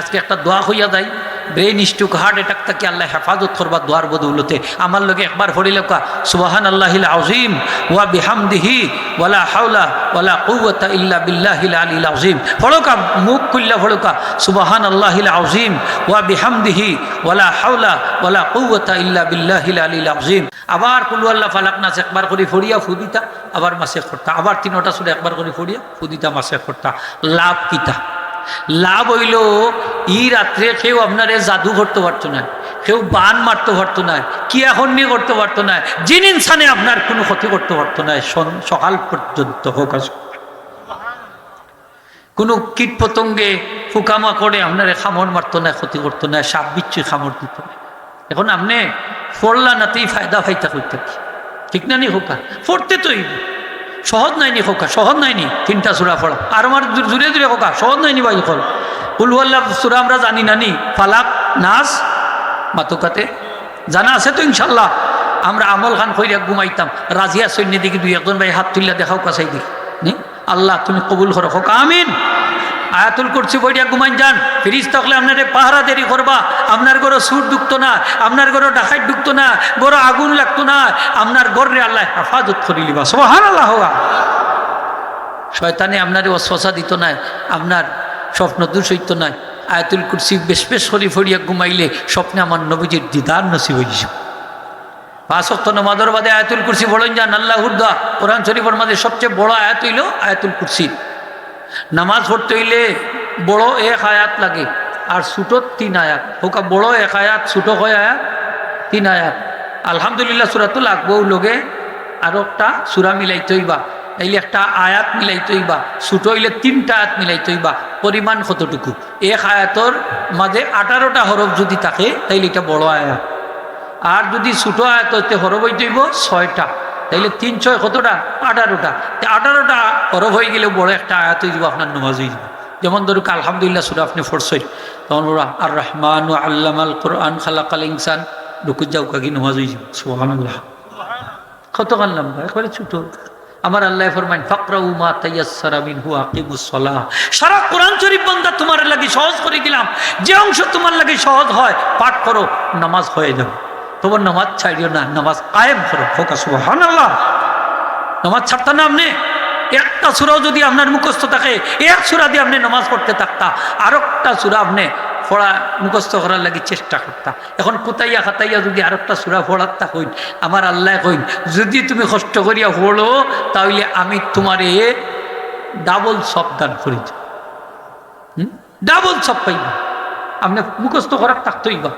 আজকে একটা দোয়া হইয়া যায় ব্রেন স্ট্রোক হার্ট অ্যাটাক থেকে আল্লাহ হেফাজত করবার দোয়ার বদৌলতে। আমার লোকে একবার হরিল কা সুবাহান আল্লাহিল আজিম ওয়া বিহামদিহি ওয়ালা হাওলা ওয়ালা কুওয়াতা ইল্লা বিল্লাহিল আলিল আজিম ফড়কা মুখ কুল্লা ফড়কা সুবাহান আল্লাহিল আজিম ওয়া বিহামদিহি ওয়ালা হাওলা ওয়ালা কুওয়াতা ইল্লা বিল্লাহিল আলিল আজিম আবার কুলু আল্লাহ ফালাক নাচ একবার করে ফড়িয়া ফুদিতা, আবার মাসে করতা আবার তিনটা সুরে একবার করে ফড়িয়া ফুদিতা, মাসে করতা লাভ কিতা? লাভ হইল, ই রাত্রে কেউ আপনারে জাদু করতে পারতো না, কেউ বান মারতে পারতো না, কি এখন নিয়ে করতে পারতো না, জিন ইনসানে আপনার কোনো ক্ষতি করতে পারতো না সকাল পর্যন্ত হোক কোনো কীট পতঙ্গে ফুকামা করে আপনার খামড় মারতো না, ক্ষতি করতো না, সাপ বিচ্ছু খামড় দিত না। এখন আপনি ফড়লা নাতেই ফায়দা ফাইতা করতে ঠিক না নি হোকা ফড়তে তো। সহজ নাইনি খোকা, সহজ নাইনি। তিনটা সুরা পড়া। আর আমার দূরে দূরে খোকা, সহজ নাইনি ভাই কল উলুয়াল্লাহ সুরা আমরা জানি নানি ফালাক নাচ মাতুকাতে। জানা আছে তো ইনশাল্লাহ আমরা আমল খান কইরা ঘুমাইতাম। রাজিয়া সৈন্য দিকে দুই একজন ভাই হাত তুললে দেখাও কাছাই দিকে আল্লাহ তুমি কবুল করো খোকা, আমিন। আয়াতুল করছি বইটা ঘুমাই যান। ফিরিস থাকলে আপনার পাহারা দেরি করবা। আপনার ঘরে সুর ঢুকতো না, আপনার ঘরে ডাকাই ঢুকতো না, ঘরে আগুন লাগতো না, আপনার গড়ে আল্লাহ হেফাজত করি লিবা সোহান আল্লাহ শয়তানে আপনার অশ্বাসা দিত না, আপনার স্বপ্ন দূষ হইত না। আয়াতুল কুরসি বেশ বেশ করি ফড়িয়া ঘুমাইলে স্বপ্নে আমার নবীজির দিদার নসিব হয়েছে পাঁচ অক্ত নমাদর বাদে আয়াতুল কুরসি বলেন যান আল্লাহ হুদ্দা কোরআন শরীফের মাঝে সবচেয়ে বড় আয়াত হইল আয়াতুল কুরসি। নামাজ পড়তে হইলে বড় এক আয়াত লাগে, আর ছোটোর তিন আয়াত। হোকা বড় এক আয়াত, ছোটো হয় আয়াত, তিন আয়াত। আলহামদুলিল্লাহ সুরাতো লাগবো লোকে আরও একটা সুরা মিলাইতে হইবা তাইলে একটা আয়াত মিলাইতে হইবা ছোটো হইলে তিনটা আয়াত মিলাইতে হইবা পরিমাণ কতটুকু? এক আয়াতর মাঝে আঠারোটা হরফ যদি থাকে, তাইলে এটা বড় আয়াত। আর যদি ছোটো আয়াত হরফ হইতে হইব ছয়টা। তাইলে তিন ছয় কতটা? আঠারোটা। আঠারোটা হরফ হয়ে গেলে বড় একটা আয়াত হয়ে যাব, আপনার নমাজ হয়ে যাবে। যেমন ধরুক, আলহামদুলিল্লাহ সুরা আপনি ফরসই তখন বলা আর রহমান ও আল কোরআন খালাকাল ইনসান। রুকুজ যাও, কাকি নমাজ হয়ে যাবে। সোহান আল্লাহ কত কানলাম একবারে ছোট। আমার আল্লাহ ফরমাইন ফাকরা উমা তাইয়াসারা মিন হু আকিমুসসালাহ সারা কোরআন শরীফ বান্দা তোমার লাগি সহজ করে দিলাম। যে অংশ তোমার লাগি সহজ হয়, পাঠ করো, নামাজ হয়ে যাবে। তোমার নামাজ ছাড়িও না, নামাজ কায়েম করো। ফোকা সুবহানাল্লাহ। নামাজ ছাড়তা না আপনি? একটা সুরাও যদি আপনার মুখস্থ থাকে, এক সুরা দিয়ে আপনি নামাজ পড়তে থাকতা আর একটা সুরা আপনি পড়া, মুখস্থ করার লাগি চেষ্টা করতা। এখন কোথাইয়া খাতাইয়া যদি আর একটা সুরা পড়ার তা কইন, আমার আল্লাহ কইন, যদি তুমি কষ্ট করিয়া পড়ো তাহলে আমি তোমারে ডাবল সব দান করি ডাবল সব পাইবা। আপনি মুখস্থ করার থাকতেই বা।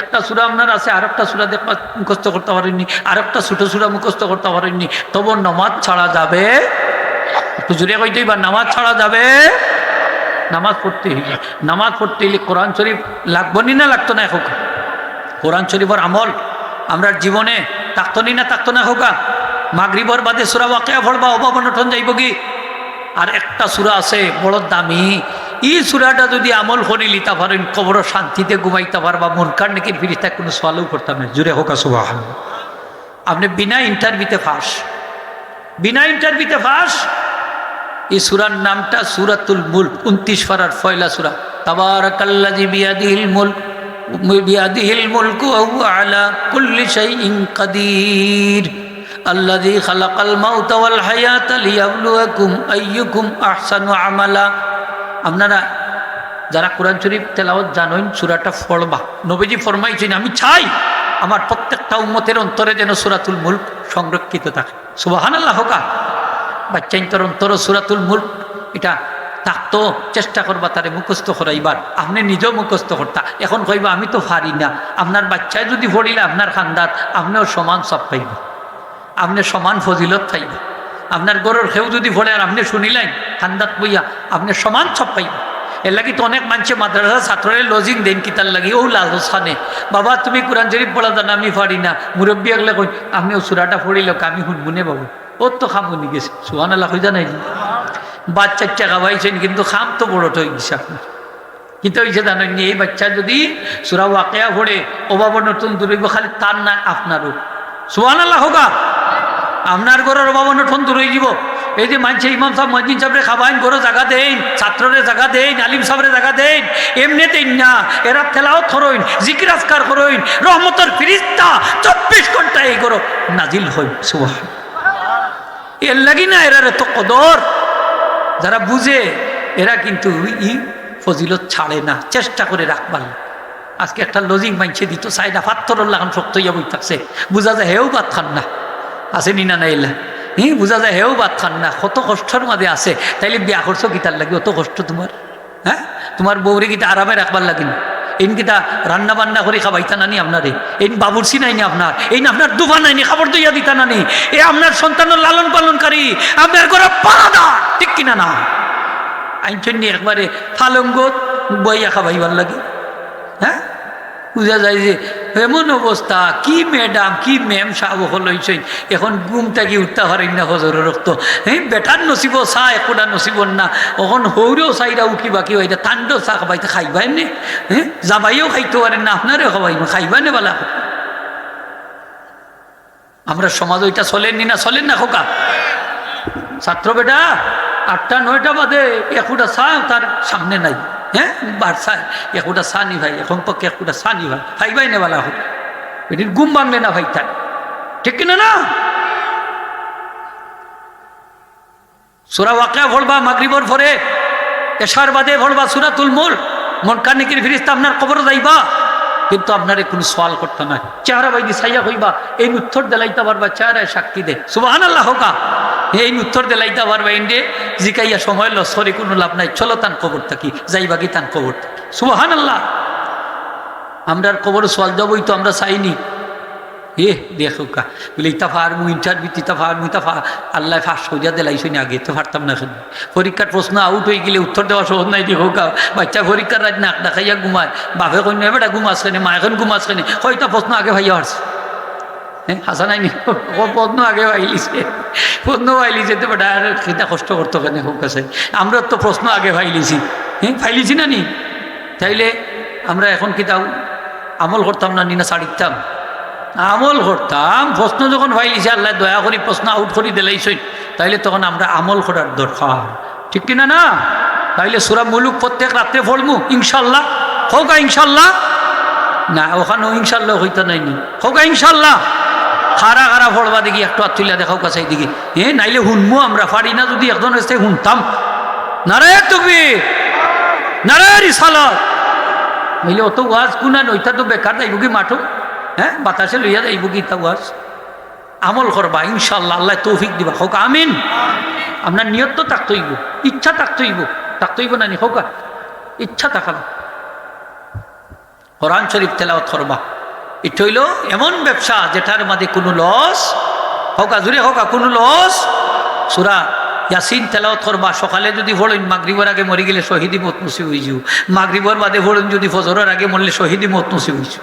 একটা সুরা আপনার আছে আর একটা সুরা দেখবা মুখস্থ করতে পারেননি আর একটা ছোটো সুরা মুখস্থ করতে পারেননি তবু নমাজ ছাড়া যাবে। জুড়ে কইতেই বা, নামাজ ছাড়া যাবে। নামাজ পড়তে হইলে, নামাজ পড়তে হইলে কোরআন শরীফ লাগবো নি না লাগতো না এখন কোরআন শরীফের আমল, আমরা জীবনে থাকতো নি না থাকতো না হোকা মাগরিবর বাদে সুরা ওয়াকিয়া ফলবা অভাব অনটন যাইব কি? আর একটা সুরা আছে, বড় দামি ই সুরাটা যদি আমল করি লিতা পারেন কবর শান্তিতে ঘুমাইতে পারবা মন কার নাকি ফিরিস্তা কোনো সোয়ালও করতাম না। জুড়ে হোক সুবাহ আপনি বিনা ইন্টারভিউতে ফাঁস। বিনা ইন্টারভিউতে ফাঁস। এই সুরার নামটা সুরাতুল মুল্ক, উনত্রিশ ফারার ফয়লা সুরা। তাবারাকাল্লাজি বিয়াদিহিল মুল্ক, বিয়াদিহিল ওয়া আলা কুল্লি শাইইন কাদির। আল্লাযী খালাকাল মাউতা ওয়াল হায়াতা লিয়াবলুয়াকুম আইয়ুকুম আহসানু আমালা। আপনারা যারা কোরআন শরীফ তেলাওয়াত জানেন, সুরাটা ফড়বা নবীজি ফরমাইছেন, আমি চাই আমার প্রত্যেকটা উম্মতের অন্তরে যেন সুরাতুল মুল্ক সংরক্ষিত থাকে। সুবহানাল্লাহ হোকা বাচ্চাইন্তর অন্তর সুরাতুল মুল্ক, এটা থাকতো চেষ্টা করবা, তারে মুখস্থ করাইবার। আপনি নিজেও মুখস্থ করতা। এখন কইবা, আমি তো পারি না। আপনার বাচ্চায় যদি পড়িলে আপনার খান্দাত, আপনিও সমান সব পাইবা। আপনি সমান ফজিলত পাইবা। আপনার গরুর খেউ যদি পড়ে আর আপনি শুনিলেন, খান্দাত বইয়া, আপনি সমান সব পাইবা। এর লাগি তো অনেক মানুষে মাদ্রাসা ছাত্রের লজিং দেন কি তার লাগি, ও লালসানে বাবা, তুমি কোরআন শরীফ পড়া জানা, আমি পারি না। মুরব্বী আগলে কই আমি ও সুরাটা পড়িল আমি শুনবুনে বাবু। ওর তো খাম উনি গেছে। সুহান আল্লাহ হয়ে জানাই বাচ্চার টাকা পাইছেন কিন্তু খাম তো বড়টা হয়ে গেছে আপনার। কিন্তু ওই যে জানেন এই বাচ্চা যদি সুরা ওয়াকেয়া পড়ে অভাব নতুন দূরইব খালি তার না, আপনারও। সুহান আল্লাহ হোকা আপনার ঘরের অভাব নতুন দূর হয়ে যাব। এই যে মানছে ইমাম সাহেব, মসজিদ সাহেবরে খাবাইন গরো জায়গা দেন ছাত্ররে জায়গা দেন আলিম সাহেবরে জায়গা দেন এমনি দেন না, এরা তেলাও থরইন জিকিরাজকার করইন রহমতর ফিরিস্তা, চব্বিশ ঘণ্টা এই গরো নাজিল হই সুবাহ এর লাগি না, এরা তো কদর। যারা বুঝে, এরা কিন্তু ই ফজিলত ছাড়ে না, চেষ্টা করে রাখবার আজকে একটা লজিং মাইছে দিত সাইডা পাত্তর লাগান শক্ত ইয়া বই থাকছে বুঝা যায় হেও বাদ খান না। আছে নি না নাইলা? হ্যাঁ বুঝা যায়, হেও বাদ খান না, কত কষ্টের মাঝে আছে। তাইলে বিয়া করছ গীতার লাগে অত কষ্ট তোমার হ্যাঁ তোমার বউরে গীতা আরামে রাখবার লাগিন কিতা রান্না বান্না করে খাবাইতা নানি আপনারে? এই বাবুরসি নাইনি আপনার? এই আপনার দুফা নাইনি, খাবার দইয়া দিতা নানি? এ আপনার সন্তানের লালন পালনকারী আপনার ঘরে পাড়া ঠিক কিনা না? আইন একবারে ফালঙ্গত বইয়া খাবাইবার লাগে হ্যাঁ বুঝা যায় যে এমন অবস্থা, কি ম্যাডাম কি ম্যাম সাহ হলইছে এখন ঘুম থাকি উঠতে পারেন না হজরের রক্ত। হ্যাঁ বেটার নসিব চা একোটা নসিব না। এখন হৌরেও চাইরা উঠি বাকি হয় তাণ্ড চা খাবাইতে খাইবাই নে। হ্যাঁ যাবাইও খাইতে পারেন না আপনারও খাবাইব খাইবা নে বলা। আমরা সমাজ ওইটা চলেননি না, চলেন না খোকা। ছাত্র বেটা, আটটা নয়টা বাদে একুটা চা তার সামনে নাই। হ্যাঁ? বার চাই একুটা চা ভাই, এখন পক্ষে একুটা চা নি ভাই খাইবাই নে বলা হোক এটির গুম বাংলে না ভাই তাই। ঠিক কিনা না? সুরা ওয়াকা ভরবা মাগরিবর ভরে এশার বাদে ভরবা আপনার কবর যাইবা। কিন্তু আপনারে কোনো সওয়াল করতে নয় চেহারা বাইদি সাইয়া হইবা এই উত্তর দেলাইতে পারবা, চেহারায় সাক্ষী দে। সুবাহান আল্লাহ হোকা। এই উত্তর দেলাইতে পারবা ইন্ডে জিকাইয়া সময় ল সরি, কোনো লাভ নাই। চলো তান কবর থাকি যাইবা কি তান কবর থাকি। সুবাহান আল্লাহ আমরার কবর সোয়াল যাবই তো, আমরা চাইনি। এ দেখো কা, বলে ইতাফা আর মু ইন্টারভিউ ইতাফা আর ইতাফা আল্লাহ ফাঁস করিয়া দিলাইছই আগে, তো পারতাম না শুনি পরীক্ষার প্রশ্ন আউট হয়ে গেলে উত্তর দেওয়া সহজ নাই, দেখো কা। বাচ্চা পরীক্ষার রাত নাক দেখাইয়া ঘুমায়। বাপে কন্যা বেটা ঘুমাস কেনে মা এখন ঘুমাস কেনে হয়তো প্রশ্ন আগে ভাইয়া হারছে হ্যাঁ হাসা নাই নি ও পদ্ম আগে ভাইলিছে পদ্ম ভাইলিছে তো বেটা সেটা কষ্ট করতো কেন হোক কাছে। আমরা তো প্রশ্ন আগে ভাইলিছি হ্যাঁ ফাইলিছি না নি? তাইলে আমরা এখন কি তাও আমল করতাম না, নিনা ছাড়িতাম আমল করতাম প্রশ্ন যখন ভাইলিছে আল্লাহ দয়া করি প্রশ্ন আউট করি দিলাইছই তাইলে তখন আমরা আমল করার দরকার ঠিক কিনা না? তাইলে সুরা মুলুক প্রত্যেক রাত্রে পড়মু ইনশাল্লাহ হোক ইনশাল্লাহ না, ওখানেও ইনশাল্লাহ হইতে নাইনি হোক ইনশাল্লাহ খারা খারা ফড়বা দেখি, একটু আত্মীলা দেখাও কাছে দিকে এ, নাইলে শুনব আমরা পারি না, যদি একজন এসে শুনতাম নারে তুমি! নারে রিসালত! নইলে অত ওয়াজ কুনা নইতা তো বেকার যাইব কি মাঠো? হ্যাঁ বাতাসে লইয়া যাইব কি তা ওয়াজ? আমল করবা ইনশাল্লাহ আল্লাহ তৌফিক দিবা, হোক, আমিন। আপনার নিয়ত তো তাকতইব ইচ্ছা তাকতইব তাকতইব না নি, হোক, ইচ্ছা তাকালো কোরআন শরীফ তেলাওয়াত করবা। এটা হইল এমন ব্যবসা যেটার মাঝে কোনো লস হোকা জুড়ে হোকা কোনো লস সুরা ইয়াসিন তেলাওয়াত করবা, সকালে যদি ভরেন মাগরিবর আগে মরে গেলে শহীদি মত নসি হইছু মাগরিবর বাদে ভরেন যদি ফজরের আগে মরলে শহীদি মত নসি হইছু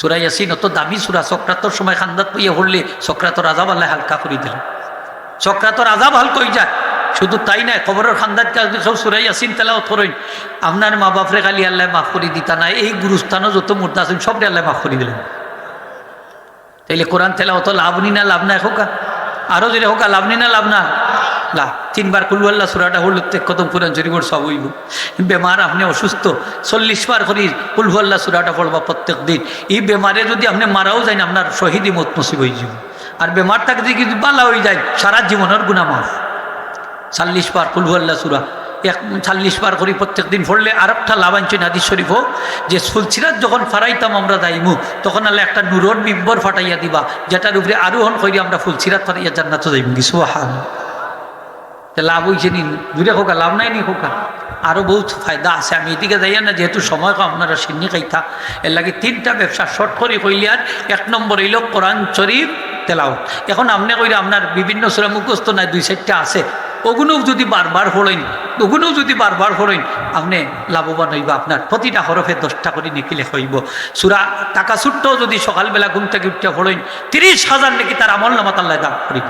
সুরা ইয়াসিন অত দামি সুরা, সক্রাতর সময় খান্দাত পাইয়া হরলে সক্রাতর আজাব আল্লাহ হালকা করে দিল সক্রাতর আজাব হালকা হয়ে যায়। শুধু তাই নাই খবরের খান্দাত সব সুরাই আসিন তেলাও করেন। আপনার মা বাপরে খালি আল্লাহ মাফ করে দিতা না এই গুরুস্থানও যত মূর্তি আছেন সবরে আল্লাহ মাফ করে দিলেন। তাইলে কোরআন তেলা অত লাভ নি না, লাভ না হোকা আরও যদি হোকা লাভ নি না, লাভ না। লাভ তিনবার কুলু আল্লাহ সুরাটা হল কদম কোরআন শরীফর সব হইব। বেমার আপনি অসুস্থ, চল্লিশ বার করি কুলহু আল্লাহ সুরাটা পড়বা প্রত্যেক দিন। এই বেমারে যদি আপনি মারাও যায় না আপনার শহীদি মত নসিব হয়ে যাব আর বেমারটাকে যদি বালা হয়ে যায়, সারা জীবনের গুণা মাফ। চাল্লিশ বার কুলহুয়াল্লা সুরা। এক চাল্লিশ বার করি প্রত্যেক দিন পড়লে আর একটা লাভাঞ্চন হাদিস শরীফ হোক, যে সুলসিরাত যখন ফারাইতাম আমরা দাইমু, তখন আল্লাহ একটা নুরর মিম্বর ফাটাইয়া দিবা, যেটার উপরে আরোহণ করি আমরা ফুলসিরাত ফাটাইয়া জান্নাত যাইব কিছু হান লাভ হয়েছে নি, দূরে হোকা লাভ নাই নি হোকা আরও বহুত ফায়দা আছে, আমি এদিকে যাইয়া না, যেহেতু সময় কম, আপনারা সিন্নি খাইতা। এর লাগে তিনটা ব্যবসা শর্ট করে কইলে আর এক নম্বর হইল কোরআন শরীফ তেলাও এখন আপনি কইলে আপনার বিভিন্ন সুরা মুখস্থ নাই, দুই চারটা আছে ওগুলোও যদি বারবার ফোড়েন ওগুলোও যদি বারবার ফোড়েন আপনি লাভবান হইব, আপনার প্রতিটা হরফে দশটা করে নিকিলে হইব। সুরা টাকা ছুট্টও যদি সকালবেলা ঘুম থেকে উঠতে ফোড়েন তিরিশ হাজার নাকি তার আমল নামাত আল্লাহ দান করিব।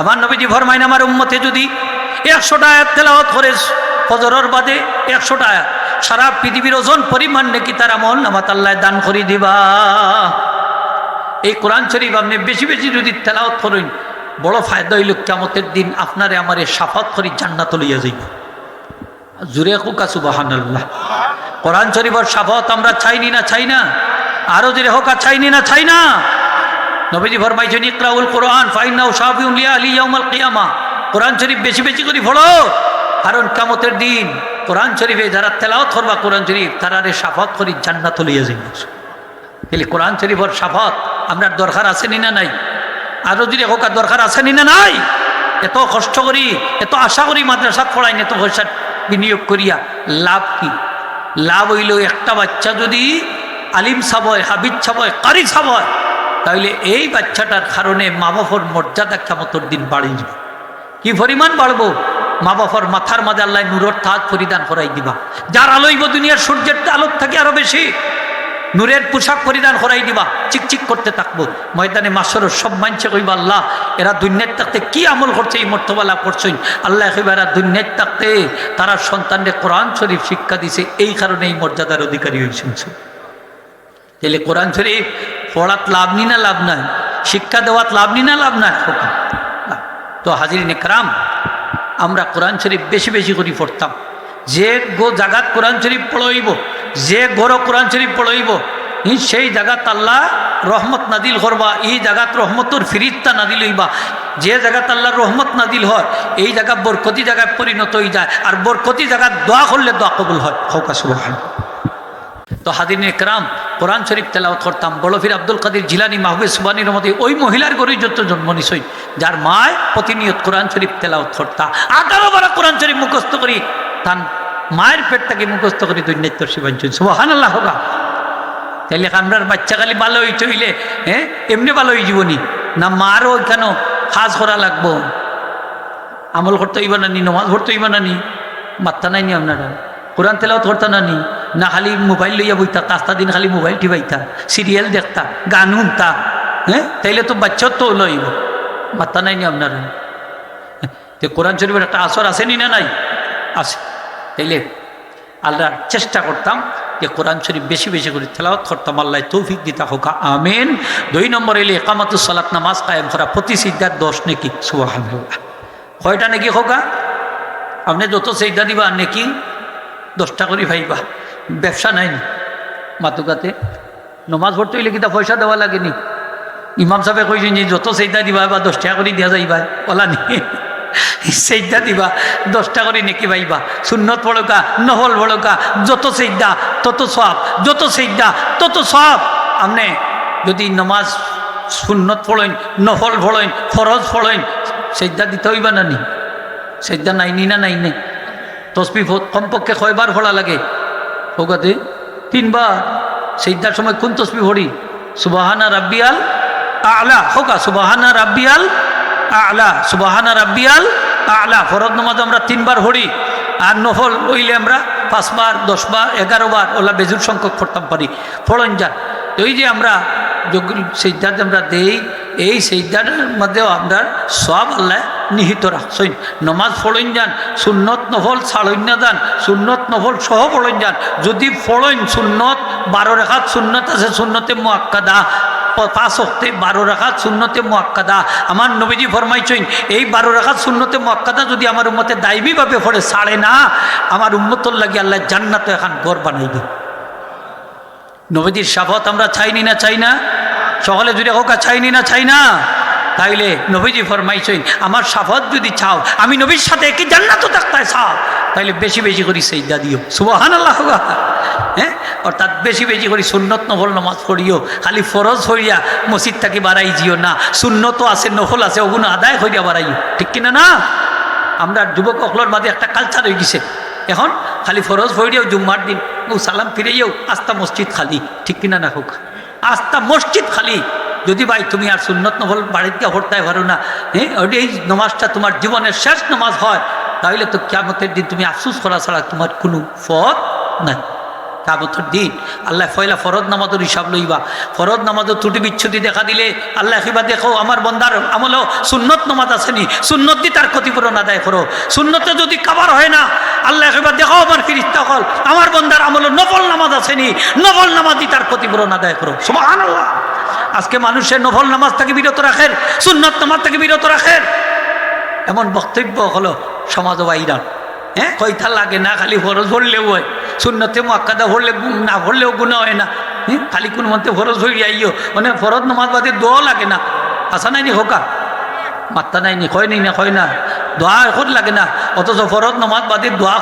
আমার নবীজি ভরমাইন আমার উম্মতে যদি একশোটা আয়াত তেলাওয়াত করে, ফজরের বাদে একশোটা আয়াত, সারা পৃথিবীর ওজন পরিমাণ নাকি তার আমল নামাত আল্লাহ দান করি দিবা। এই কোরআন শরীফ আপনি বেশি বেশি যদি তেলাওয়াত করেন বড় ফায়দা হইল কেমতের দিন আপনারে আমারে সাফাত করি জান্নাত লইয়া যাইব। জুরে কুকা সুবাহান আল্লাহ কোরআন শরীফর সাফত আমরা চাইনি না চাই না? আরও জুড়ে হোক আর চাইনি না চাই না? নবীজি ফরমাইছেন, ইকরাউল কোরআন ফাইনাউ শাফিউল লিয়া আলী ইয়াউমাল কিয়ামা। কোরআন শরীফ বেশি বেশি করে পড়ো। কারণ কামতের দিন কোরআন শরীফে যারা তেলাওয়াত করবা কোরআন শরীফ তারা রে সাফাত করি জান্নাত লইয়া যাইব। তাহলে কোরআন শরীফর সাফাত আপনার দরকার আছে না নাই? আরও যদি হোক দরকার আছে নি না নাই? এত কষ্ট করি, এত আশা করি মাদ্রাসাত পড়াই এত পয়সা বিনিয়োগ করিয়া লাভ কি? লাভ হইল একটা বাচ্চা যদি আলিম সাব হয় হাবিজ সাব হয় কারি সাব হয় তাহলে এই বাচ্চাটার কারণে মা বাবার মর্যাদা ক্ষমতর দিন বাড়ি যাবে কি পরিমাণ বাড়বো? মা বাবার মাথার মাঝে আল্লাহ নূরর তাজ পরিধান করাই দিবা। যার আলোইব দুনিয়ার সূর্যের আলোক থাকে আরও বেশি। নূরের পোশাক পরিধান করাই দিবা চিকচিক করতে থাকব। ময়দানে মাসরও সব মানছে কইবা, আল্লাহ, এরা দুনিয়ার থাকতে কি আমল করছে, এই মর্তবা লাভ করছেন আল্লাহ কইবা, এরা দুনিয়ার থাকতে তারা সন্তানরে কোরআন শরীফ শিক্ষা দিছে, এই কারণে এই মর্যাদার অধিকারী হয়েছেন তাহলে কোরআন শরীফ পড়াত লাভ নি না লাভ নাই? শিক্ষা দেওয়াত লাভ নি না লাভ নাই? তো হাজির একরাম আমরা কোরআন শরীফ বেশি বেশি করে পড়তাম। যে গো জাগাত কোরআন শরীফ পড়ইব যে গোর কোরআন শরীফ পড়ইব সেই জাগাত আল্লাহ রহমত নাদিল করবা এই জাগাত রহমতর ফিরিত্তা নাদিল হইবা। যে জায়গাত আল্লাহর রহমত নাদিল হয়, এই জায়গা বরকতি জায়গায় পরিণত হয়ে যায়, আর বরকতি জায়গা দোয়া করলে দোয়া কবুল হয়। হৌকা সুবাহ তো হাদিন একরাম, কোরআন শরীফ তেলাওয়াত করতাম বড়ফির আব্দুল কাদির জিলানি মাহবুব সুবানির মধ্যে ওই মহিলার গরিব যত জন্ম নিশই যার মায় প্রতিনিয়ত কোরআন শরীফ তেলাওয়াত করতা। আঠারো বারা কোরআন শরীফ মুখস্থ করি, তান মায়ের পেটটাকে মুখস্থ করি দৈন্যত্য শিবাঞ্চন সুবাহান আল্লাহ হোগা তাইলে কামরার বাচ্চা খালি ভালো হয়ে চইলে হ্যাঁ এমনি ভালো হয়ে জীবনী। না মারও কেন কাজ করা লাগবো। আমল করতে হইবা না নি, নমাজ পড়তে হইবা না নি। মাত্তা নাই নি আপনারা। কোরআন তেলাওয়াত করতা না নি। না খালি মোবাইল লইয়া বইতা কাস্তা দিন খালি মোবাইল টিপাইতা, সিরিয়াল দেখতা, গান শুনতা হ্যাঁ তাইলে তো বাচ্চার তো লইব মাত্তা নাই নি আপনারা। তো কোরআন শরীফের একটা আসর আছে নি নাই? আছে। তাইলে আল্লাহ চেষ্টা করতাম যে কোরআন শরীফ বেশি বেশি করে তেলাওয়াত করতাম। আল্লাহ তৌফিক দিতা হোকা। আমেন। দুই নম্বর এলে একামাতুস সালাত, নামাজ কায়েম করা প্রতি সিদ্ধার দশ নাকি। সুবাহ কয়টা নাকি হোকা? আপনি যত সেইদা দিবা নাকি, দশটা করে ভাইবা। ব্যবসা নাই মাতুকাতে। নমাজ পড়তে হইলে কিতা পয়সা দেওয়া লাগেনি? ইমাম সাহেব কইছেন যে যত সেইদা দিবা বা দশ টাকা করে দিয়া যাইবা। ওলা নি সেইদা দিবা, দশটা করে নেকি পাইবা। সুন্নত পড়কা নহল পড়কা যত সেইদা, তত সব যত সেইদা, তত সব আপনি যদি নমাজ সুন্নত পড়েন, নহল পড়েন, ফরজ পড়েন, সেইদা দিতে হইবা না নি? সেইদা নাইনি না নাই নে তসবি কমপক্ষে কয়বার ফোড়া লাগে? হোগাতে তিনবার। সেইদার সময় কোন তসবি ভরি সুবাহানা রাব্বিয়াল আলা হোকা সুবাহানা রাব্বিয়াল আলা, সুবাহানা রাব্বিয়াল আলা। ফরদ নমাজ আমরা তিনবার হরি আর নহল হইলে আমরা পাঁচবার, দশবার এগারো বার ওলা বেজুর সংখ্যক পড়তাম পারি। ফড়ন যান ওই যে আমরা সেইদার আমরা দেই, এই সেইদার মধ্যেও আমরা সব আল্লাহ নিহিত রাখছইন নমাজ ফড়ইন যান, সুন্নত নহল ছাড়ইন না যান, সুন্নত নহল সহ ফড়ইন যান। যদি ফড়ইন সুন্নত, বারো রেখাত সুন্নত আছে, সুন্নতে মোয়াক্কাদা পাঁচ অক্টে বারো রাখাত শূন্যতে মোয়াক্কাদা। আমার নবীজি ফরমাইছইন এই বারো রাখাত শূন্যতে মোয়াক্কাদা যদি আমার উম্মতে দায়বীভাবে পড়ে, ছাড়ে না, আমার উম্মতর লাগে আল্লাহ জান্নাত এখন গড় বানাইবে নবীজির সাফত আমরা চাইনি না, চাই না? সকালে যদি হোক চাইনি না, চাই না? তাইলে নবীজি ফরমাইছইন আমার সাফত যদি চাও, আমি নবীর সাথে একই জান্নাত থাকতে চাও, তাইলে বেশি বেশি করি সেইদা দিও। সুবাহান। আল্লাহ হ্যাঁ? অর্থাৎ বেশি বেশি করি সুন্নত নহল নমাজ পড়িও। খালি ফরজ হইয়া মসজিদ থাকি বাড়াই যিও না। সুন্নত আছে নহল আছে ওগুলো আদায় হইয়া বাড়াইও। ঠিক কিনা না? আমরা যুবক অকলর মাঝে একটা কালচার হয়ে গেছে। এখন খালি ফরজ হইয়াও জুম্মার দিন ও সালাম ফিরেও আস্তা মসজিদ খালি। ঠিক কিনা না হোক? আস্তা মসজিদ খালি। যদি ভাই তুমি আর সুন্নত নহল বাড়িতে হরতায় পারো না হ্যাঁ এই নমাজটা তোমার জীবনের শেষ নমাজ হয়, তাহলে তো কেমতের দিন তুমি আফসুস করা ছাড়া তোমার কোনো পথ নাই। কাবতর দিন। আল্লাহ ফয়লা ফরদ নামাজের হিসাব লইবা। ফরদ নামাজের ত্রুটি বিচ্ছুতি দেখা দিলে আল্লাহ কিবা দেখো, আমার বন্দার আমলও সুন্নত নামাজ আসেনি। সুন্নত দি তার ক্ষতিপূরণ আদায় করো। সুন্নতে যদি কাবার হয় না, আল্লাহ কিবা দেখো, আমার ফিরিস্তা হল, আমার বন্দার আমল নফল নামাজ আসেনি। নফল নামাজ দি তার ক্ষতিপূরণ আদায় করো। সমান আল্লাহ আজকে মানুষের নফল নামাজ থেকে বিরত রাখেন, সুন্নত নামাজ থেকে বিরত রাখেন। এমন বক্তব্য হলো সমাজ বাইরা হ্যাঁ? কইতা লাগে না, খালি ফরজ ভরলেও হয়। শূন্যতে মাক্কাদা ভরলে না ভরলেও গুণা হয় না। হ্যাঁ খালি কোন মধ্যে ফরজ হয়ে যাইও মানে ফরজ নমাজ বাদে দোয়া লাগে না। আসা নাই নি হোকা? মাত্তা নাই নি হয় নি না হয় না। দোয়া এখন লাগে না। অথচ ফরজ নমাজ বাদে দোয়া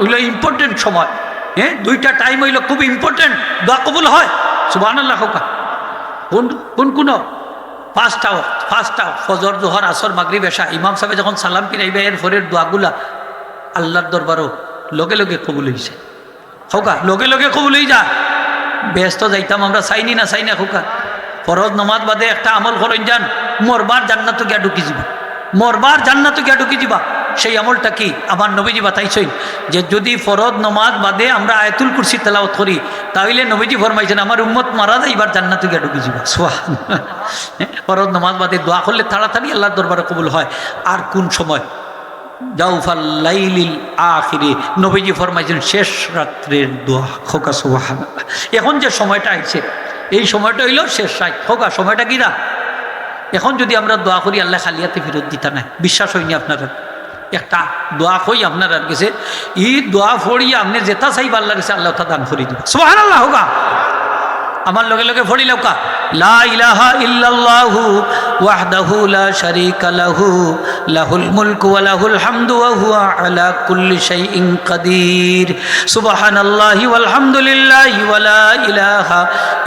হইল ইম্পর্টেন্ট সময়। হ্যাঁ দুইটা টাইম হইল খুব ইম্পর্টেন্ট দোয়া কবুল হয়? সুবাহ হোকা। কোন কোন কোন? ফার্স্ট আওয়ার ফজর, জোহর, আসর, মাগরিব এসা ইমাম সাহেব যখন সালাম ফিরাইবে এর ফরের দোয়াগুলা আল্লাহর দরবারও লগে লগে কবুল হয়েছে হোকা লগে লগে কবুল হয়ে যা। ব্যস্ত যাইতাম আমরা, চাইনি না, চাই না হোকা ফরজ নমাজ বাদে একটা আমল করেন যান, মরবার জান্নাত গিয়া ঢুকি যাবা মরবার জান্নাত গিয়া ঢুকি যাবা সেই আমলটা কি? আমার নবীজি বাতাইছই যে যদি ফরজ নমাজ বাদে আমরা আয়তুল কুরসি তেলাওত করি তাহলে নবীজি ফরমাইছেন, আমার উম্মত মারা যায়, এবার জান্নাত গিয়া ঢুকি যাবা সোয়া ফরজ নমাজ বাদে দোয়া করলে তাড়াতাড়ি আল্লাহর দরবারে কবুল হয়। আর কোন সময়? নবীজি ফরমাইছেন, শেষ রাত্রের দোয়া, খোকা সুবাহান এখন যে সময়টা আইছে, এই সময়টা হইল শেষ রাত। খোকা, সময়টা কি না এখন যদি আমরা দোয়া করি, আল্লাহ খালিয়াতে ফেরত দিতা নাই। বিশ্বাস হয়নি আপনারা একটা দোয়া কই আপনার আর গেছে। ই দোয়া ফড়িয়ে আপনি যেটা চাইবা আল্লাহ গেছে আল্লাহ তা দান করি দিবা সুবাহান আল্লাহ হোকা আমার লগে লগে ফড়ি লৌকা লা ইলাহা ওয়াহদাহু লা শারীকা লাহু লাহুল মুলকু ওয়া লাহুল হামদু ওয়া হুয়া আলা কুল্লি শাইইন কাদির সুবহানাল্লাহি ওয়াল হামদুলিল্লাহি ওয়া লা ইলাহা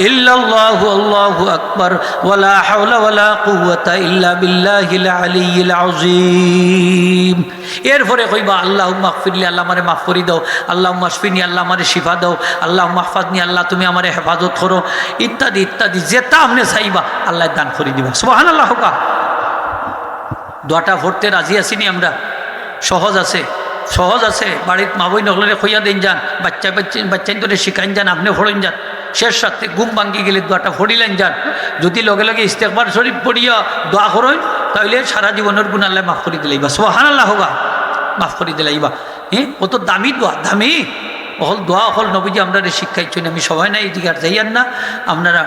ইল্লাল্লাহু আল্লাহু আকবার ওয়া লা হাওলা ওয়া লা কুওয়াতা ইল্লা বিল্লাহিল আলিয়্যিল আযীম এরপরে কইবা আল্লাহ মাহফিরলি আল্লাহ আমারে মাফ করি দাও। আল্লাহ মাসফিনি আল্লাহ আমারে শিফা দাও। আল্লাহ মাহফাদনি আল্লাহ তুমি আমারে হেফাজত করো। ইত্যাদি ইত্যাদি, যেটা আপনি চাইবা, আল্লাহ দান করে দিবা। সোহান আল্লাহ হোকা। দোয়াটা ভরতে রাজি আসিনি আমরা? সহজ আছে? সহজ আছে। বাড়িত মা বই নগলে খইয়া দিন যান, বাচ্চা বাচ্চা বাচ্চাই ধরে শিখাইন যান, আপনি ফড়েন যান। শেষ রাত্রে ঘুম ভাঙ্গি গেলে দোয়াটা ফড়িলেন যান। যদি লগে লগে ইস্তেকবার শরীফ পড়িয়া দোয়া করেন তাহলে সারা জীবনের গুণ আল্লাহ মাফ করে দিলাইবা। সোহান আল্লাহ হোগা, মাফ করে দিলাইবা। হ্যাঁ ও তো দামি দোয়া, দামি। অহল দোয়া, অহল নবীজি আমরা শিক্ষাইছেন আমি সবাই না এইদিকে আর যাইয়ান না। আপনারা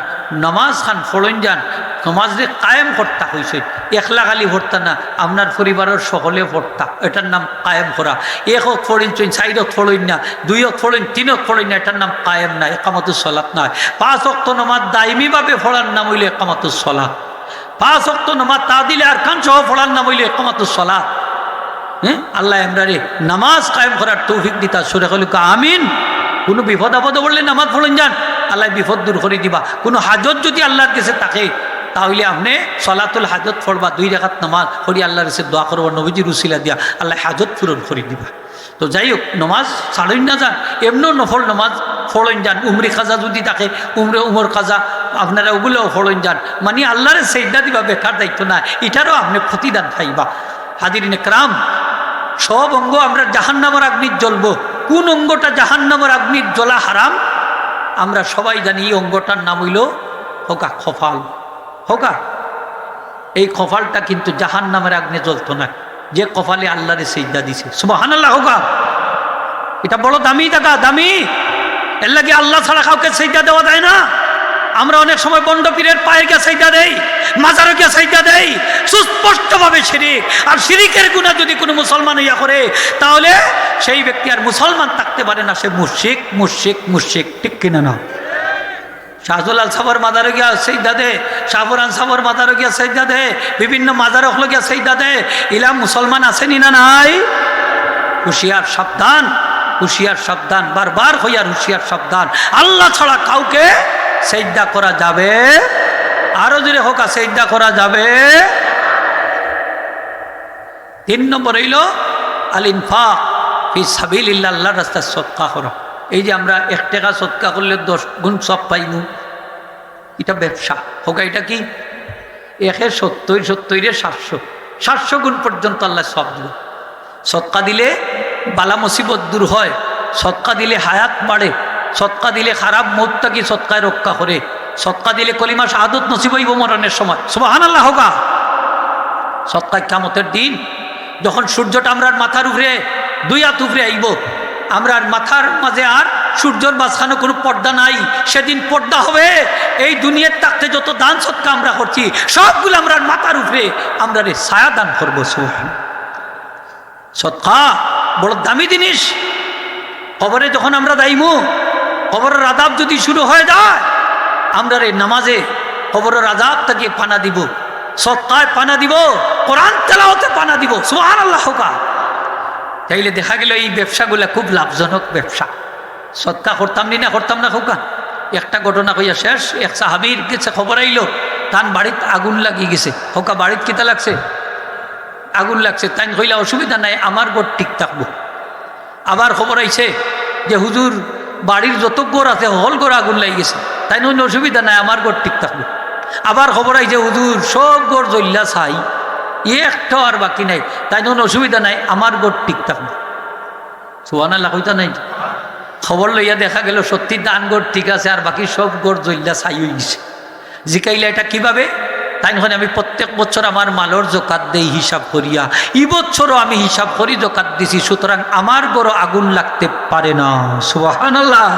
নামাজ খান ফড়ন যান। নমাজ রে কায়েম ভর্তা হয়েছে একলা খালি ভর্তা না, আপনার পরিবারের সকলে ভর্তা। এটার নাম কায়েম করা। একত ফড়িন চইন চাইরত ফড়ইন না, দুই ফড়ইন তিনক ফড়ইন না, এটার নাম কায়েম না একামাতু সলাপ নয়। পাঁচ অক্ত নমাজ দায়মিভাবে ফড়ার নাম হইলে একামাতু সলাপ পাঁচ অক্ত নমাজ তা দিলে আর কান সহ ফড়ার নাম হইলে একামাতু সলাপ হ্যাঁ আল্লাহ এমরারে নামাজ কায়েম করার তৌফিক দিতা, সুরে হল আমিন। কোনো বিপদ আপদ বললে নামাজ পড়েন যান। আল্লাহ বিপদ দূর করে দিবা। কোনো হাজত যদি আল্লাহর কাছে থাকে তাহলে আপনি সলাতুল হাজত পড়বা দুই রেখাত নামাজ পড়ি, আল্লাহর কাছে দোয়া করব নবীজি রুসিলা দিয়া আল্লাহ হাজত পূরণ করে দিবা। তো যাই হোক, নমাজ ছাড়েন না যান, এমনও নফল নমাজ ফড়ন যান, উমরি খাজা যদি থাকে, উমরে উমর খাজা আপনারা ওগুলোও ফড়ন যান। মানে আল্লাহরে সেইটা দিবা বেকার দায়িত্ব না, এটারও আপনি ক্ষতিদান খাইবা হাদিরিন ক্রাম, সব অঙ্গ আমরা জাহান্নামের আগ্নির জ্বলবো। কোন অঙ্গটা জাহান্নামের আগ্নির জ্বলা হারাম? আমরা সবাই জানি এই অঙ্গটার নাম হইল হোকা খফাল। হোকা, এই কপালটা কিন্তু জাহান নামের আগ্নে জ্বলতো না। যে কপালে আল্লাহরে সেইদা দিছে। সুবাহান আল্লাহ হোকা। এটা বড় দামি দাদা, দামি। এর লাগে আল্লাহ ছাড়া কাউকে সেইটা দেওয়া যায় না। আমরা অনেক সময় বন্ড পীরের পায়ে গিয়ে সেইটা দেই, মাজারে গিয়ে সেইটা দেই, সুস্পষ্টভাবে শিরিক। আর শিরিকের গুণা যদি কোনো মুসলমান ইয়া করে, তাহলে সেই ব্যক্তি আর মুসলমান থাকতে পারে না। সে মুশিক মুশিক মুশিক ঠিক কিনা না? শাহজুলাল সাবর মাদারে গিয়া সেইদা দে শাহবুরান সাবর মাদারে গিয়া সেইদা দে বিভিন্ন মাদারে হলো গিয়া সেইদা দে ইলাম মুসলমান আসেনি না নাই? হুশিয়ার সাবধান হুশিয়ার সাবধান, বারবার হইয়ার হুশিয়ার সাবধান। আল্লাহ ছাড়া কাউকে সেইদা করা যাবে? আরও যদি হোক সেইদা করা যাবে? তিন নম্বর হইল আল ইনফাক ফি সাবিল আল্লাহ রাস্তা সৎকা করা এই যে আমরা এক টাকা সৎকা করলে দশ গুণ সব পাইমু, এটা ব্যবসা। হোক, এটা কি? একের সত্তর, সত্তরের সাতশো। সাতশো গুণ পর্যন্ত আল্লাহ সব দিব। সৎকা দিলে বালা মুসিবত দূর হয়, সৎকা দিলে হায়াত বাড়ে, সৎকা দিলে খারাপ মৌতটাকে সৎকায় রক্ষা করে, সৎকা দিলে কলিমা শাহাদত নসিব হইব মরণের সময়। সুবাহান আল্লাহ হোকা সৎকায় কামতের দিন, যখন সূর্যটা আমরার মাথার উপরে, দুই হাত আইব আমরার মাথার মাঝে আর সূর্যর মাঝখানে কোনো পর্দা নাই। সেদিন পর্দা হবে। এই দুনিয়ার থাকতে যত দান সৎকা আমরা করছি, সবগুলো আমরা মাথার উপরে আমরা রে ছায়া দান করব সৎকা, বড় দামি জিনিস। কবরে যখন আমরা দাইমু কবরের আদাব যদি শুরু হয়ে যায়, আমরা রে নামাজে কবরের আদাব তাকে পানা দিব। সৎকায় পানা দিব, কোরআন তেলাওতে পানা দিব সোহান আল্লাহ তাইলে দেখা গেল এই ব্যবসাগুলা খুব লাভজনক ব্যবসা। সৎকা করতাম নি না, করতাম না খোকা। একটা ঘটনা কইয়া শেষ, এক সাহাবির গেছে খবর আইলো, তান বাড়িতে আগুন লাগি গেছে। হোকা বাড়িতে কিতা লাগছে? আগুন লাগছে। তাই কইলা, অসুবিধা নাই, আমার গোট ঠিক থাকব। আবার খবর আইছে যে হুজুর, বাড়ির যত গোর আছে, হল গোর আগুন লাগি গেছে। তাই নইলে অসুবিধা নাই, আমার গোর ঠিক থাকব। আবার খবর আইছে, হুজুর, সব গোর জল্লা চাই একটাও আর বাকি নাই। তাই জন্য অসুবিধা নাই, আমার গোট ঠিক থাকব সোয়ানা লাগাইতা নাই? খবর লইয়া দেখা গেল, সত্যি দান গোট ঠিক আছে, আর বাকি সব গোট জল্লা ছাই হয়ে গেছে। জিকাইলে এটা কীভাবে? তাই নয় আমি প্রত্যেক বছর আমার মালর জোকাত দেই হিসাব করিয়া। ই বছরও আমি হিসাব করি জোকাত দিছি, সুতরাং আমার গড় আগুন লাগতে পারে না। সুবাহান্লাহ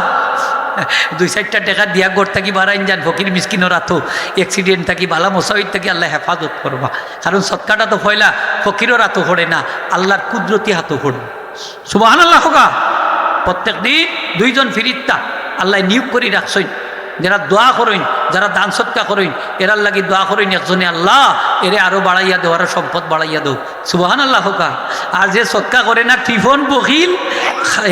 দুই চারটা টাকা দিয়া গড় থাকি বাড়াইন যান ফকির মিসকিনের আতো অ্যাক্সিডেন্ট থাকি বালা মোসাইদ থাকি আল্লাহ হেফাজত করবা। কারণ সৎকাটা তো ফয়লা ফকিরের হাতও পড়ে না, আল্লাহর কুদরতি হাতও পড়ে সুবাহান আল্লাহ হোকা প্রত্যেক দিন দুইজন ফিরিত্তা আল্লাহ নিয়োগ করি রাখছই যারা দোয়া করেন, যারা দান সৎকা করেন এরার লাগি দোয়া করেন একজনে, আল্লাহ, এরে আরও বাড়াইয়া দেও আরও সম্পদ বাড়াইয়া দেও সুবাহান আল্লাহ হোকা আর যে সৎকা করে না টিফন বকিল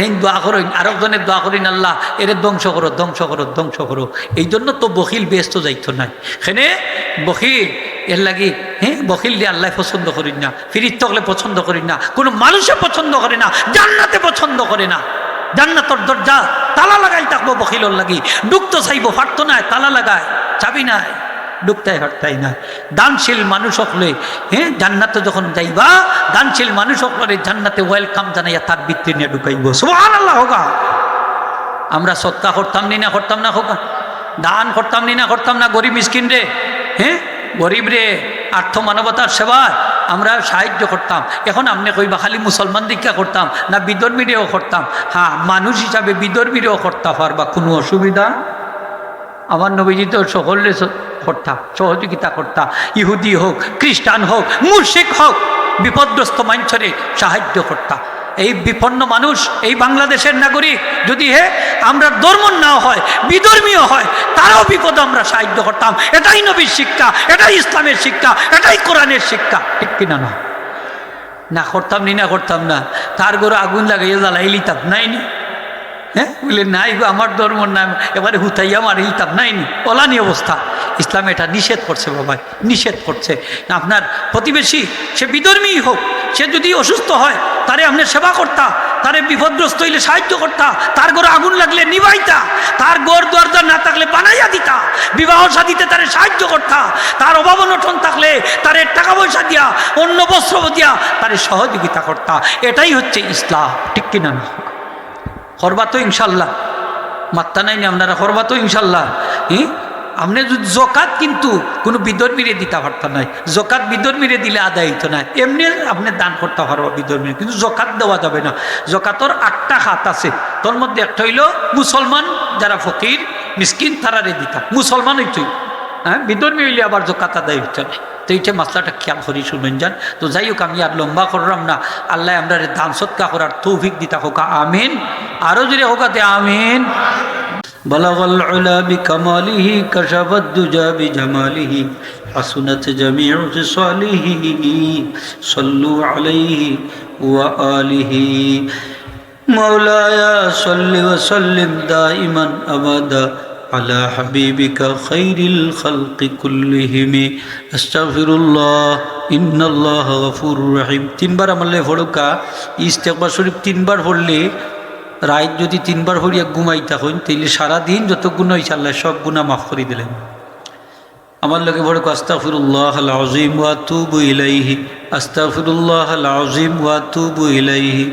হেন দোয়া করেন আরেকজনের দোয়া করেন আল্লাহ, এরে ধ্বংস করো ধ্বংস করো ধ্বংস করো। এই জন্য তো বকিল ব্যস্ত যাইতো নাই। সেনে বকিল এর লাগি হ্যাঁ বকিল দিয়ে আল্লাহ পছন্দ করিন না ফিরিত থাকলে পছন্দ করিন না, কোনো মানুষে পছন্দ করে না, জান্নাতে পছন্দ করে না। জান্নাতর দরজা, তালা লাগাই থাকব বকিলর লাগি। ডুকতো চাইব, ফাটতো নাই, তালা লাগায়, চাবি নাই। ডুকতাই হাঁটতাই না। দানশীল মানুষ হলে হ্যাঁ জান্নাতে যখন যাইবা, দানশীল মানুষ হলে জান্নাতে ওয়েলকাম জানাইয়া তার বৃত্তি নিয়ে ঢুকাইব। সুহান আল্লাহ হোকা আমরা সৎকা করতাম নি না করতাম না হোকা দান করতাম নি না করতাম না গরিব মিসকিন রে? হ্যাঁ গরিব রে, আর্থ মানবতার সেবা, আমরা সাহায্য করতাম। এখন আপনি কইবা, খালি মুসলমান দীক্ষা করতাম না বিধর্মীরেও করতাম? হ্যাঁ মানুষ হিসাবে বিধর্মীরেও করতে পারবা কোনো অসুবিধা? আমার নবীজি তো সকলে করতাম সহযোগিতা করতাম ইহুদি হোক, খ্রিস্টান হোক, মুর্শিক হোক, বিপদগ্রস্ত মানুষরে সাহায্য করতাম এই বিপন্ন মানুষ, এই বাংলাদেশের নাগরিক, যদি হে আমরা ধর্ম না হয় বিধর্মীয় হয়, তারাও বিপদ আমরা সাহায্য করতাম। এটাই নবীর শিক্ষা, এটাই ইসলামের শিক্ষা, এটাই কোরআনের শিক্ষা। ঠিক কিনা না? না করতাম নি, না করতাম না। তার গরু আগুন লাগাইয়া জ্বালাই লিতাম নাইনি হ্যাঁ? বলে, নাই গো, আমার ধর্ম নাম এবারে হুতাইয়া মারি লিতাম নাইনি। ওলানি অবস্থা। ইসলাম এটা নিষেধ করছে বাবা, নিষেধ করছে। আপনার প্রতিবেশী, সে বিধর্মী হোক, সে যদি অসুস্থ হয়, তারে আপনি সেবা করতা, তারে বিপদগ্রস্ত হইলে সাহায্য করতা, তার ঘরে আগুন লাগলে নিবাইতা, তার গড় দরজা না থাকলে বানাইয়া দিতা, বিবাহ সাদিতে তারে সাহায্য করতা, তার অভাব অনটন থাকলে তারে টাকা পয়সা দিয়া অন্য বস্ত্র দিয়া তারে সহযোগিতা করতা। এটাই হচ্ছে ইসলাম। ঠিক কিনা না? করবা তো ইনশাল্লাহ। মাত্তা নাই না আপনারা করবা তো ইনশাল্লাহ। হ্যাঁ আপনি জকাত কিন্তু কোনো বিধর্মীরে দিতে পারতাম নাই। জকাত বিধর্মীরে দিলে আদায় হইতো না। এমনি আপনি দান করতে পারব বিধর্মীর কিন্তু জকাত দেওয়া যাবে না। জকাতর আটটা হাত আছে। তোর মধ্যে একটা হইল মুসলমান, যারা ফকির, মিসকিন তারারে দিতা। মুসলমান হইতই। হ্যাঁ বিধর্মী হইলে আবার জকাত আদায় হইতো না তো এইটা মাসলাটা খেয়াল করি শুনবেন যান তো যাই হোক আমি আর লম্বা করলাম না আল্লাহ আমরা দান সৎকা করার তৌফিক দিতা হোক আমিন আরও যদি হোকাতে আমিন بلغ العلا بكماله كشف الدجى بجماله حسنت جميع خصاله صلوا عليه وآله مولاي صل وسلم دائما أبدا على حبيبك خير الخلق كلهم استغفر الله إن الله غفور رحيم তিনবার আমলে ফড়কা ইস্তেকবার শরীফ তিনবার পড়লে রাত যদি তিনবার হরিয়া ঘুমাইতা হইন তাইলে সারাদিন যত গুণ হয়েছে আল্লাহ সব গুণা মাফ করে দিলেন আমার লোকে বড় আস্তাফিরুল্লাহ আল আজিম ওয়াতুবু ইলাইহি আস্তাফিরুল্লাহ আল আজিম ওয়াতুবু ইলাইহি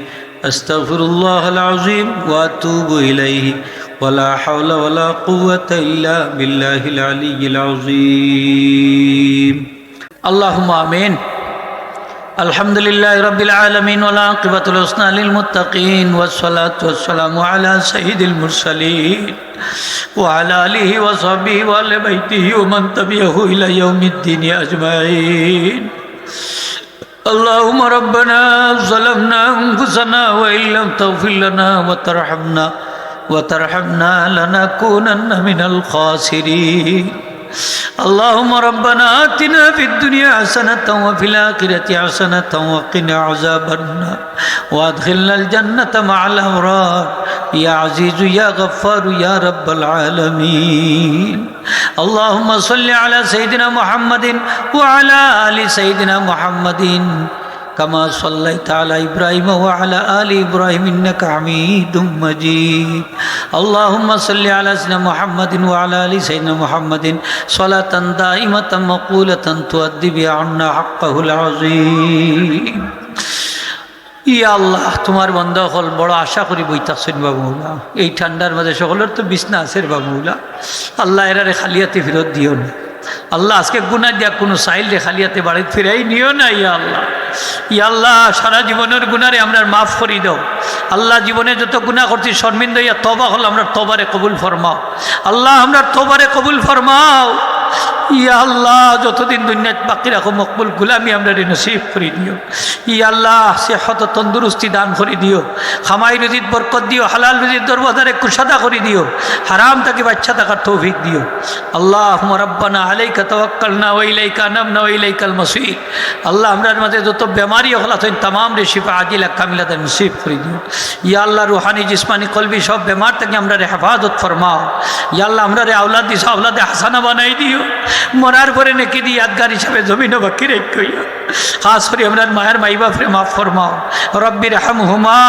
আস্তাফিরুল্লাহ আল আজিম ওয়াতুবু ইলাইহি ولا حول ولا قوة إلا بالله العلي العظيم. اللهم آمين. الحمد لله رب العالمين والعاقبة الحسنى للمتقين والصلاة والسلام على سيد المرسلين وعلى آله وصحبه وآل بيته ومن تبعه إلى يوم الدين أجمعين اللهم ربنا ظلمنا أنفسنا وإن لم تغفر لنا وترحمنا وترحمنا لنكونن من الخاسرين اللهم ربنا آتنا في الدنيا حسنة وفي الآخرة حسنة وقنا عذاب النار وادخلنا الجنة مع الأبرار يا عزيز يا غفار يا رب العالمين اللهم صل على سيدنا محمد وعلى آل سيدنا محمد كما صليت على إبراهيم وعلى آل إبراهيم إنك حميد مجيد اللهم صل على سيدنا محمد وعلى آل سيدنا محمد صلاة دائمة مقولة تؤدي بها عنا حقه العظيم ইয়া আল্লাহ তোমার বন্ধ হল বড় আশা করি বইতাছেন বাবুলা এই ঠান্ডার মাঝে সকলের তো বিছনা আছে বাবুলা আল্লাহ এরারে খালিয়াতে ফেরত দিও না আল্লাহ আজকে গুনা দিয়া কোনো সাইল রে খালিয়াতে বাড়িতে ফিরাই নিও না ইয়া আল্লাহ ইয়া আল্লাহ, সারা জীবনের গুণারে আমরা মাফ করি দাও। আল্লাহ জীবনে যত গুণা করছি, শর্মিন্দ ইয়া তবা হল, আমরা তবারে কবুল ফরমাও। আল্লাহ, আমরা তবারে কবুল ফরমাও। ইয়া আল্লাহ, যতদিন দুনিয়াত বাকি রাখো, মকবুল গুলামি আমরা নসিব করে দিও। ইয়া আল্লাহ সে হত তন্দুরুস্তি দান করে দিও। খামাই রুজিত বরকত দিও, হালাল রুজিত দরবাজারে কুসাদা করে দিও। হারাম তাকে বাচ্চা থাকার তৌফিক দিও। আল্লাহ রব্বানা আলাইকা তওয়াক্কালনা ওয়াইলাইকা নামনা ওয়াইলাইকাল মাসির আল্লাহ আমরার মাঝে যত বেমারি হলা তৈন তাম রে শিফা আজিলা কামিলাতে নসিব করে দিও। ইয়া আল্লাহ, রুহানি, জিসমানি, কলবি সব বেমার থেকে আমরা রে হেফাজত ফরমাও। ইয়া আল্লাহ, আমরা রে আওলাদ দিস আওলাদে হাসানা বানাই দিও। মরার পরে নাকি দিয়ে ইয়াদগার হিসাবে জমিন বাকি রেখইয়া খাস করে আমরা মায়ের মাই বাপরে মাফ ফরমাও। রব্বির হাম হুমা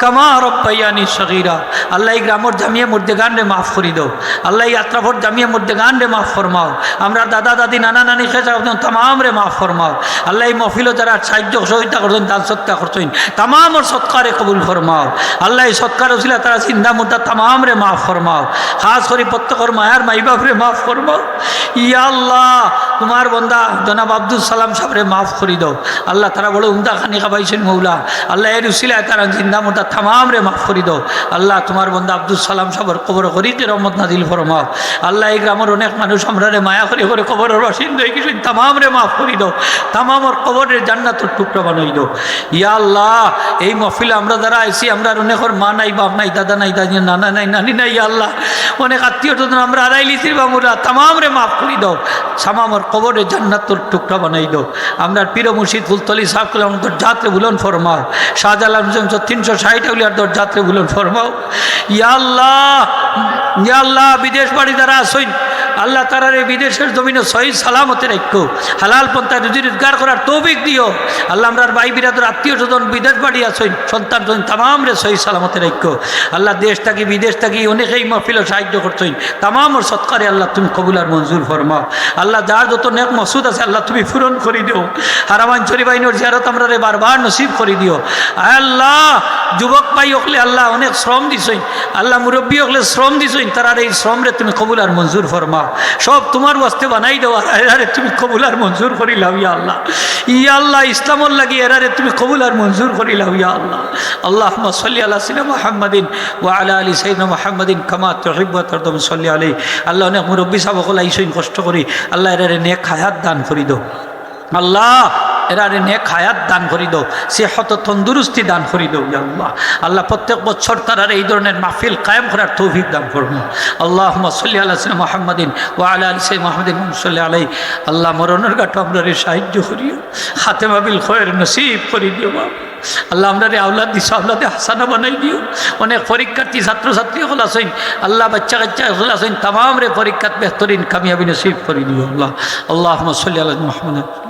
কামা রব্বাইয়ানি সগিরা। আল্লাহ গ্রামর জামিয়া মধ্যে গান রে মাফ করি দাও। আল্লাহ এই আত্রাফর জামিয়া মধ্যে গান রে মাফ ফরমাও। আমরা দাদা, দাদি, নানা, নানি খেয়ে তাম রে মাফ ফরমাও। আল্লাহ এই মফিল যারা সাহায্য, সহযোগিতা করছেন, দান সৎকার করছেন, তামামর সৎকারে কবুল ফরমাও। আল্লাহ সৎকার ছিল তারা চিন্তা মুদ্রা তামাম রে মাফ ফরমাও। খাস করে প্রত্যেকর মায়ের মাই বাপরে মাফ ফরমাও। ইয়া আল্লাহ, তোমার বন্দা জনাব আব্দুল সালাম সাহেবরে মাফ করি দাও। আল্লাহ তারা বড় উমদা খানি খাবাইছেন মৌলা। আল্লাহ এর উসিলায় তারা জিন্দা মোটা তামাম রে মাফ করি দাও। আল্লাহ তোমার বন্দা আব্দুল সালাম সাহেবর কবর করিতে রহমত নাদিল ফরমাও। আল্লাহ এই গ্রামের অনেক মানুষ আমরা রে মায়া করি করে কবরের বাসিন্দ হয়ে কিছু তামাম রে মাফ করি দাও। তামামর কবরের জান্নাতের টুকরা বানাই দাও। ইয়া আল্লাহ, এই মফিলে আমরা যারা আইসি আমরা অনেকর মা নাই, বাপ নাই, দাদা নাই, দাদি নানা নাই, নানি নাই আল্লাহ। অনেক আত্মীয় আমরা আড়াইলিছি বামুরা তামাম রে মাফ করি দাও, সামামর কবরে জান্নাতুর টুকরা বানাই দাও। আমরা পীর মুর্শিদ ফুলতলি সাহেব করলে তোর যাত্রে ভুলন ফরমাও। শাহজালাম তিনশো ষাট উলিয়ার দর যাত্রে ভুলন ফরমাও। ইয়াল্লাহ ইয়াল্লাহ বিদেশ বাড়ি দ্বারা আসইন। আল্লাহ তারার এই বিদেশের জমিনে সহি সালামতে রাখো। হালাল পন্থায় রুজি রোজগার করার তৌফিক দিও। আল্লাহ আমরা ভাই বিরাদের আত্মীয় স্বজন, বিদেশ বাড়ি আসইন সন্তান তামাম রে সহি সালামতে রাখো। আল্লাহ দেশ থাকি, বিদেশ থাকি, অনেকেই মহফিল সাহায্য করছইন তামাম ওর সৎকারে আল্লাহ তুমি কবুল আর মঞ্জুর ফরমাও আল্লাহ যার যত নেক মসুদ আছে, আল্লাহ তুমি পূরণ করে দিও। হারামান চরিবাইনোর জিয়ারত আমরা রে বারবার নসিব করে দিও। আল্লাহ, যুবক পাই হকলে আল্লাহ অনেক শ্রম দিছইন আল্লাহ মুরব্বী হকলে শ্রম দিছইন তারার এই শ্রম রে তুমি কবুল আর মঞ্জুর ফরমাও সব তোমার বস্তে বানাই দেওয়া। এরারে তুমি কবুল আর মঞ্জুর করি লাও ইয়া আল্লাহ। ইয়া আল্লাহ, ইসলামর লাগি এরারে তুমি কবুল আর মঞ্জুর করি লাও ইয়া আল্লাহ। আল্লাহ সাল্লি আল্লাহ সিনা মোহাম্মদিন ও আলা আলী সাইনা মোহাম্মদিন কামা তহিব তরদম সাল্লি আলী আল্লাহ অনেক মুরব্বী সাবকল আইসইন কষ্ট করি। আল্লাহ এরারে নেক হায়াত দান করি দো। আল্লাহ এরারে নেক হায়াত দান করি দো, সে হত তন্দুরুস্তি দান করি দো আল্লাহ। আল্লাহ প্রত্যেক বছর তারার এই ধরনের মাহফিল কায়েম করার তৌফিক দান করব আল্লাহ সাল্লি আল্লাহ মোহাম্মদিন ও আল্লাহ আলী সাই মোহাম্মদিন সাল্লি আলাই আল্লাহ মরণের গাঠো আমরা সাহায্য করিও হাতে মাবিল খয়ের নসিব করি দিও বাবা আল্লাহ আমরা আওলাদ দিস, আওলাদে হাসানা বানাই দিও। অনেক পরীক্ষার্থী, ছাত্রছাত্রী হল আসেন আল্লাহ বাচ্চা কাচ্চা হল আসেন তামাম রে পরীক্ষাত বেহতরিন কামিয়াবি নসিব করে দিও আল্লাহ। আল্লাহ সাল্লি আল্লাহ মোহাম্মদ